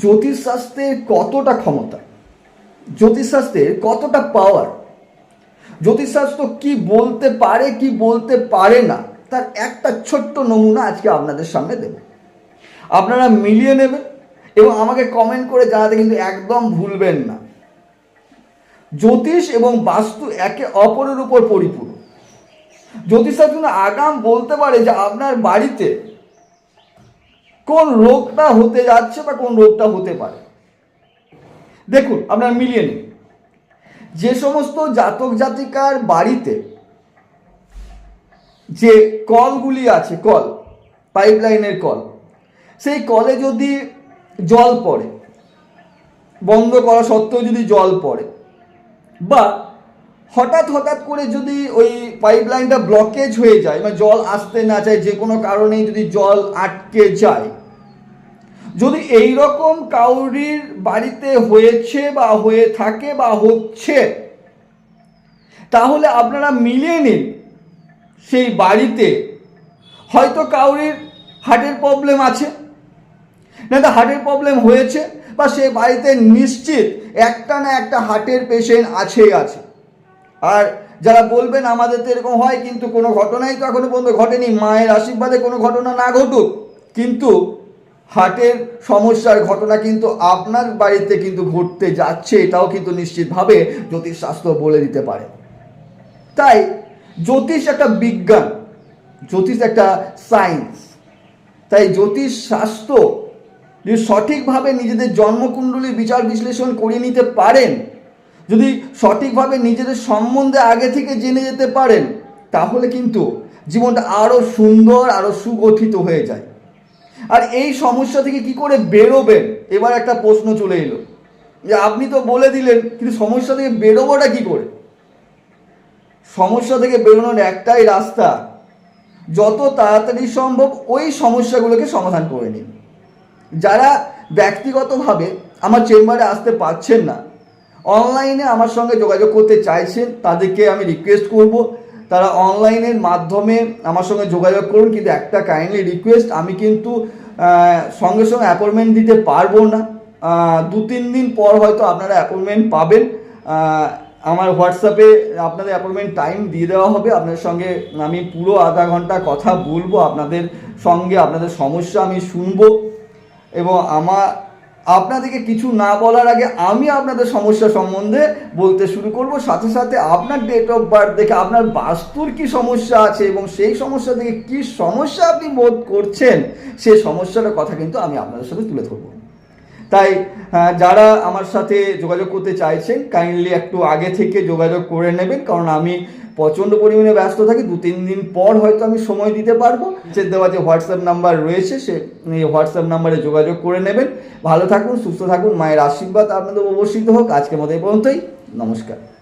জ্যোতিষশাস্ত্রের কতটা ক্ষমতা? জ্যোতিষশাস্ত্রের কতটা পাওয়ার জ্যোতিষশাস্ত্র কি বলতে পারে, কি বলতে পারে না, তার একটা ছোট্ট নমুনা আজকে আপনাদের সামনে দেব। আপনারা মিলিয়ে নেবেন এবং আমাকে কমেন্ট করে জানাতে কিন্তু একদম ভুলবেন না। জ্যোতিষ এবং বাস্তু একে অপরের উপর পরিপূর্ণ জ্যোতিষশাস্ত্র আগাম বলতে পারে যে আপনার বাড়িতে কোন রোগটা হতে যাচ্ছে বা কোন রোগটা হতে পারে? দেখুন, আপনার মিলিয়ে নিন। যে সমস্ত জাতক জাতিকার বাড়িতে যে কলগুলি আছে, কল, পাইপলাইনের কল, সেই কলে যদি জল পড়ে, বন্ধ করা সত্ত্বেও যদি জল পড়ে, বা হঠাৎ হঠাৎ করে যদি ওই পাইপ লাইনটা ব্লকেজ হয়ে যায় মানে জল আসতে না চায়, যে কোনো কারণেই যদি জল আটকে যায়, যদি এই রকম কাউরির বাড়িতে হয়েছে বা হয়ে থাকে বা হচ্ছে, তাহলে আপনারা মিলিয়ে নিন সেই বাড়িতে। হয়তো কাউরির হার্টের প্রবলেম আছে, না তো হার্টের প্রবলেম হয়েছে, বা সে বাড়িতে নিশ্চিত একটা না একটা হার্টের পেশেন্ট আছেই আছে। আর যারা বলবেন আমাদের তো এরকম হয়, কিন্তু কোনো ঘটনাই তো এখনও পর্যন্ত ঘটেনি। মায়ের আশীর্বাদে কোনো ঘটনা না ঘটুক, কিন্তু হার্টের সমস্যার ঘটনা কিন্তু আপনার বাড়িতে কিন্তু ঘটতে যাচ্ছে, এটাও কিন্তু নিশ্চিতভাবে জ্যোতিষশাস্ত্র বলে দিতে পারে। তাই জ্যোতিষ একটা বিজ্ঞান, জ্যোতিষ একটা সায়েন্স। তাই জ্যোতিষ শাস্ত্র যদি সঠিকভাবে নিজেদের জন্মকুণ্ডলী বিচার বিশ্লেষণ করে নিতে পারেন যদি সঠিকভাবে নিজেদের সম্বন্ধে আগে থেকে জেনে যেতে পারেন, তাহলে কিন্তু জীবনটা আরও সুন্দর আরও সুগঠিত হয়ে যায়। আর এই সমস্যা থেকে কি করে বেরোবেন? এবার একটা প্রশ্ন চলে এলো। যে আপনি তো বলে দিলেন, কিন্তু সমস্যা থেকে বেরোবোটা কি করে? সমস্যা থেকে বেরোনোর একটাই রাস্তা, যত তাড়াতাড়ি সম্ভব ওই সমস্যাগুলোকে সমাধান করে নিন। যারা ব্যক্তিগতভাবে আমার চেম্বারে আসতে পারছেন না অনলাইনে আমার সঙ্গে যোগাযোগ করতে চাইছেন, তাদেরকে আমি রিকোয়েস্ট করব। তারা অনলাইনের মাধ্যমে আমার সঙ্গে যোগাযোগ করুন, কিন্তু একটা কাইন্ডলি রিকোয়েস্ট আমি কিন্তু সঙ্গে সঙ্গে অ্যাপয়েন্টমেন্ট দিতে পারব না। দু তিন দিন পর হয়তো আপনারা অ্যাপয়েন্টমেন্ট পাবেন। আমার হোয়াটসঅ্যাপে আপনাদের অ্যাপয়েন্টমেন্ট টাইম দিয়ে দেওয়া হবে। আপনাদের সঙ্গে আমি পুরো আধা ঘণ্টা কথা বলব। আপনাদের সঙ্গে আপনাদের সমস্যা আমি শুনব। এবং আমার আপনাদেরকে কিছু না বলার আগে আমি আপনাদের সমস্যা সম্বন্ধে বলতে শুরু করব। সাথে সাথে আপনার ডেট অফ বার্থ দেখে আপনার বাস্তুর কি সমস্যা আছে এবং সেই সমস্যা থেকে কি সমস্যা আপনি বোধ করছেন সেই সমস্যাটার কথা কিন্তু আমি আপনাদের সাথে তুলে ধরবো। তাই যারা আমার সাথে যোগাযোগ করতে চাইছেন কাইন্ডলি একটু আগে থেকে যোগাযোগ করে নেবেন, কারণ আমি প্রচণ্ড পরিমাণে ব্যস্ত থাকি, দু তিন দিন পর হয়তো আমি সময় দিতে পারব। সে দেওয়া যে হোয়াটসঅ্যাপ নাম্বার রয়েছে, সে, এই হোয়াটসঅ্যাপ নাম্বারে যোগাযোগ করে নেবেন। ভালো থাকুন, সুস্থ থাকুন, মায়ের আশীর্বাদ আপনাদের অবশ্যই হোক। আজকের মতো এই পর্যন্তই। নমস্কার।